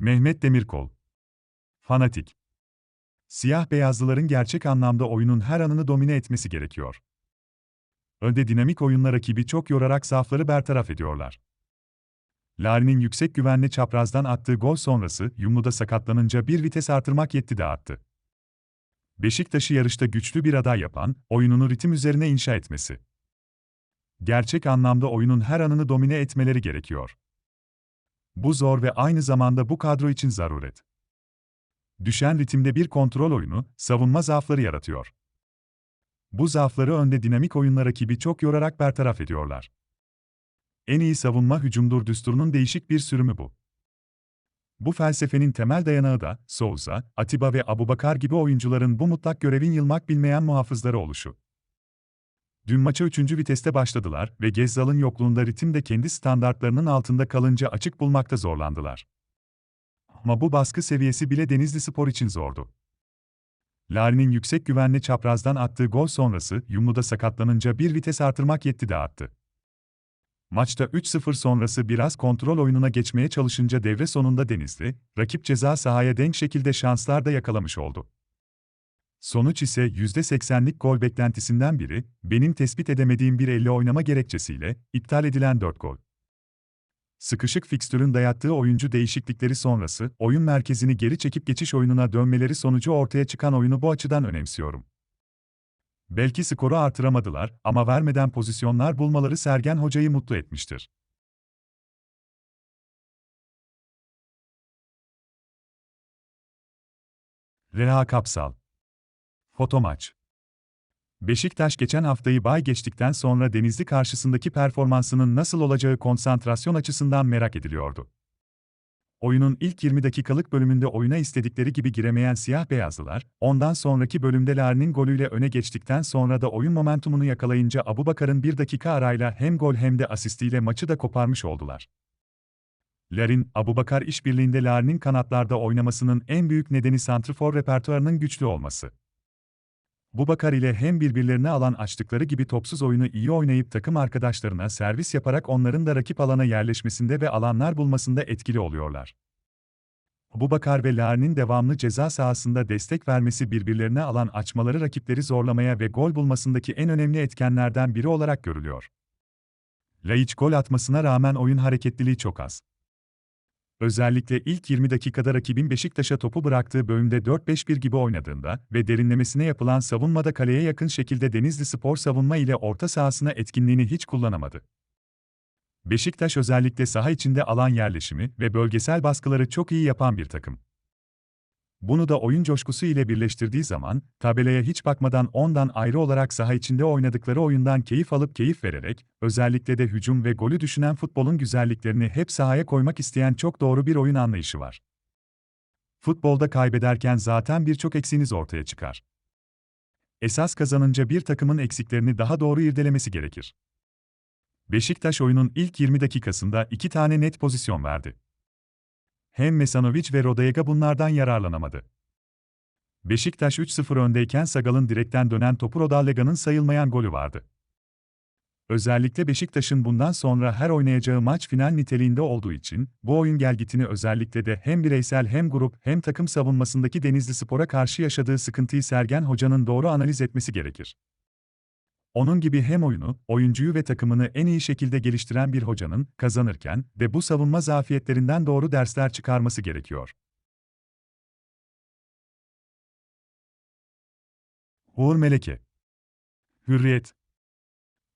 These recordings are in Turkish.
Mehmet Demirkol. Fanatik. Siyah beyazlıların gerçek anlamda oyunun her anını domine etmesi gerekiyor. Önde dinamik oyunla rakibi çok yorarak safları bertaraf ediyorlar. Lari'nin yüksek güvenli çaprazdan attığı gol sonrası Yumlu'da sakatlanınca bir vites artırmak yetti de attı. Beşiktaş'ı yarışta güçlü bir aday yapan, oyununu ritim üzerine inşa etmesi. Gerçek anlamda oyunun her anını domine etmeleri gerekiyor. Bu zor ve aynı zamanda bu kadro için zaruret. Düşen ritimde bir kontrol oyunu, savunma zaafları yaratıyor. Bu zaafları önde dinamik oyunla rakibi çok yorarak bertaraf ediyorlar. En iyi savunma hücumdur düsturunun değişik bir sürümü bu. Bu felsefenin temel dayanağı da Souza, Atiba ve Abubakar gibi oyuncuların bu mutlak görevin yılmak bilmeyen muhafızları oluşu. Dün maça 3. viteste başladılar ve Gezzal'ın yokluğunda ritim de kendi standartlarının altında kalınca açık bulmakta zorlandılar. Ama bu baskı seviyesi bile Denizli Spor için zordu. Lari'nin yüksek güvenli çaprazdan attığı gol sonrası Yumlu'da sakatlanınca bir vites artırmak yetti de attı. Maçta 3-0 sonrası biraz kontrol oyununa geçmeye çalışınca devre sonunda Denizli, rakip ceza sahaya denk şekilde şanslar da yakalamış oldu. Sonuç ise %80'lik gol beklentisinden biri, benim tespit edemediğim bir elle oynama gerekçesiyle, iptal edilen 4 gol. Sıkışık fikstürün dayattığı oyuncu değişiklikleri sonrası, oyun merkezini geri çekip geçiş oyununa dönmeleri sonucu ortaya çıkan oyunu bu açıdan önemsiyorum. Belki skoru artıramadılar ama vermeden pozisyonlar bulmaları Sergen Hoca'yı mutlu etmiştir. Reha Kapsal Foto maç Beşiktaş geçen haftayı bay geçtikten sonra Denizli karşısındaki performansının nasıl olacağı konsantrasyon açısından merak ediliyordu. Oyunun ilk 20 dakikalık bölümünde oyuna istedikleri gibi giremeyen siyah beyazlılar, ondan sonraki bölümde Larin'in golüyle öne geçtikten sonra da oyun momentumunu yakalayınca Abubakar'ın bir dakika arayla hem gol hem de asistiyle maçı da koparmış oldular. Larin, Abubakar işbirliğinde Larin'in kanatlarda oynamasının en büyük nedeni santrfor repertuarının güçlü olması. Bubakar ile hem birbirlerine alan açtıkları gibi topsuz oyunu iyi oynayıp takım arkadaşlarına servis yaparak onların da rakip alana yerleşmesinde ve alanlar bulmasında etkili oluyorlar. Bubakar ve Larin'in devamlı ceza sahasında destek vermesi birbirlerine alan açmaları rakipleri zorlamaya ve gol bulmasındaki en önemli etkenlerden biri olarak görülüyor. Laiç gol atmasına rağmen oyun hareketliliği çok az. Özellikle ilk 20 dakikada rakibin Beşiktaş'a topu bıraktığı bölümde 4-5-1 gibi oynadığında ve derinlemesine yapılan savunmada kaleye yakın şekilde Denizli Spor savunma ile orta sahasına etkinliğini hiç kullanamadı. Beşiktaş özellikle saha içinde alan yerleşimi ve bölgesel baskıları çok iyi yapan bir takım. Bunu da oyun coşkusu ile birleştirdiği zaman, tabelaya hiç bakmadan ondan ayrı olarak saha içinde oynadıkları oyundan keyif alıp keyif vererek, özellikle de hücum ve golü düşünen futbolun güzelliklerini hep sahaya koymak isteyen çok doğru bir oyun anlayışı var. Futbolda kaybederken zaten birçok eksiğiniz ortaya çıkar. Esas kazanınca bir takımın eksiklerini daha doğru irdelemesi gerekir. Beşiktaş oyunun ilk 20 dakikasında iki tane net pozisyon verdi. Hem Mesanovic ve Rodayega bunlardan yararlanamadı. Beşiktaş 3-0 öndeyken Sagal'ın direkten dönen topu Rodalega'nın sayılmayan golü vardı. Özellikle Beşiktaş'ın bundan sonra her oynayacağı maç final niteliğinde olduğu için, bu oyun gelgitini özellikle de hem bireysel hem grup hem takım savunmasındaki Denizli Spor'a karşı yaşadığı sıkıntıyı Sergen Hoca'nın doğru analiz etmesi gerekir. Onun gibi hem oyunu, oyuncuyu ve takımını en iyi şekilde geliştiren bir hocanın, kazanırken ve bu savunma zafiyetlerinden doğru dersler çıkarması gerekiyor. Uğur Meleke Hürriyet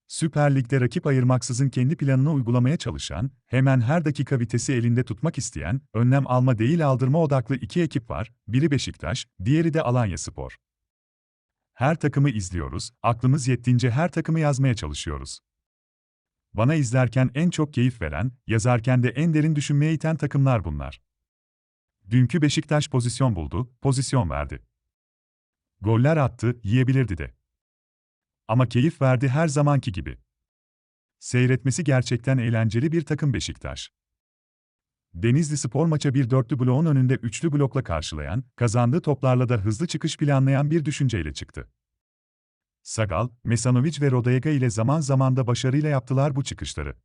Süper Lig'de rakip ayırmaksızın kendi planını uygulamaya çalışan, hemen her dakika vitesi elinde tutmak isteyen, önlem alma değil aldırma odaklı iki ekip var, biri Beşiktaş, diğeri de Alanya Spor. Her takımı izliyoruz, aklımız yettiğince her takımı yazmaya çalışıyoruz. Bana izlerken en çok keyif veren, yazarken de en derin düşünmeye iten takımlar bunlar. Dünkü Beşiktaş pozisyon buldu, pozisyon verdi. Goller attı, yiyebilirdi de. Ama keyif verdi her zamanki gibi. Seyretmesi gerçekten eğlenceli bir takım Beşiktaş. Denizli Spor maça bir dörtlü bloğun önünde üçlü blokla karşılayan, kazandığı toplarla da hızlı çıkış planlayan bir düşünceyle çıktı. Sagal, Mesanovic ve Rodayega ile zaman zaman da başarıyla yaptılar bu çıkışları.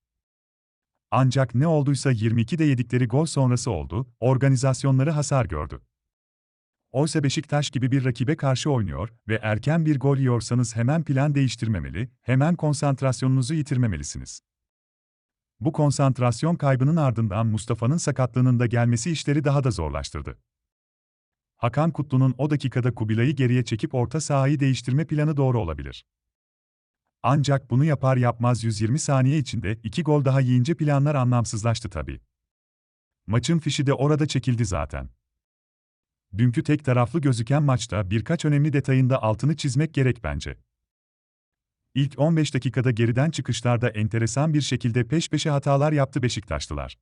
Ancak ne olduysa 22'de yedikleri gol sonrası oldu, organizasyonları hasar gördü. Oysa Beşiktaş gibi bir rakibe karşı oynuyor ve erken bir gol yiyorsanız hemen plan değiştirmemeli, hemen konsantrasyonunuzu yitirmemelisiniz. Bu konsantrasyon kaybının ardından Mustafa'nın sakatlığının da gelmesi işleri daha da zorlaştırdı. Hakan Kutlu'nun o dakikada Kubilay'ı geriye çekip orta sahayı değiştirme planı doğru olabilir. Ancak bunu yapar yapmaz 120 saniye içinde iki gol daha yiyince planlar anlamsızlaştı tabii. Maçın fişi de orada çekildi zaten. Dünkü tek taraflı gözüken maçta birkaç önemli detayında altını çizmek gerek bence. İlk 15 dakikada geriden çıkışlarda enteresan bir şekilde peş peşe hatalar yaptı Beşiktaşlılar.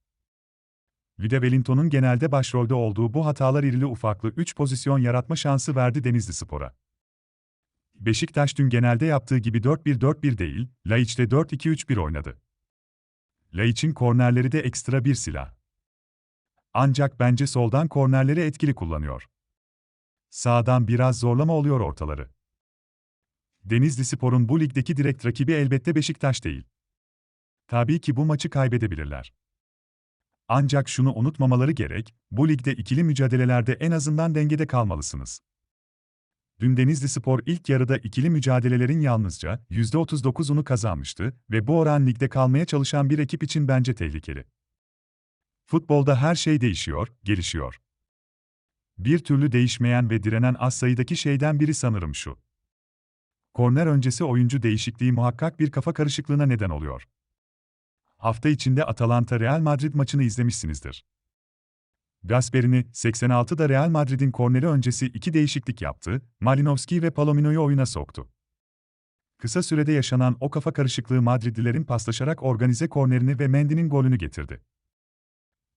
Vide Wellington'un genelde başrolde olduğu bu hatalar irili ufaklı 3 pozisyon yaratma şansı verdi Denizli Spor'a. Beşiktaş dün genelde yaptığı gibi 4-1-4-1 değil, Laiç'te 4-2-3-1 oynadı. Laiç'in kornerleri de ekstra bir silah. Ancak bence soldan kornerleri etkili kullanıyor. Sağdan biraz zorlama oluyor ortaları. Denizli Spor'un bu ligdeki direkt rakibi elbette Beşiktaş değil. Tabii ki bu maçı kaybedebilirler. Ancak şunu unutmamaları gerek, bu ligde ikili mücadelelerde en azından dengede kalmalısınız. Dün Denizli Spor ilk yarıda ikili mücadelelerin yalnızca %39'unu kazanmıştı ve bu oran ligde kalmaya çalışan bir ekip için bence tehlikeli. Futbolda her şey değişiyor, gelişiyor. Bir türlü değişmeyen ve direnen az sayıdaki şeyden biri sanırım şu. Korner öncesi oyuncu değişikliği muhakkak bir kafa karışıklığına neden oluyor. Hafta içinde Atalanta Real Madrid maçını izlemişsinizdir. Gasperini, 86'da Real Madrid'in korneri öncesi iki değişiklik yaptı, Malinowski ve Palomino'yu oyuna soktu. Kısa sürede yaşanan o kafa karışıklığı Madridlilerin paslaşarak organize kornerini ve Mendy'nin golünü getirdi.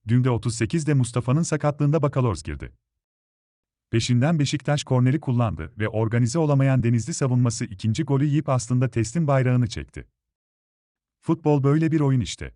Dün de 38'de Mustafa'nın sakatlığında Bakalorz girdi. Peşinden Beşiktaş korneri kullandı ve organize olamayan Denizli savunması ikinci golü yiyip aslında teslim bayrağını çekti. Futbol böyle bir oyun işte.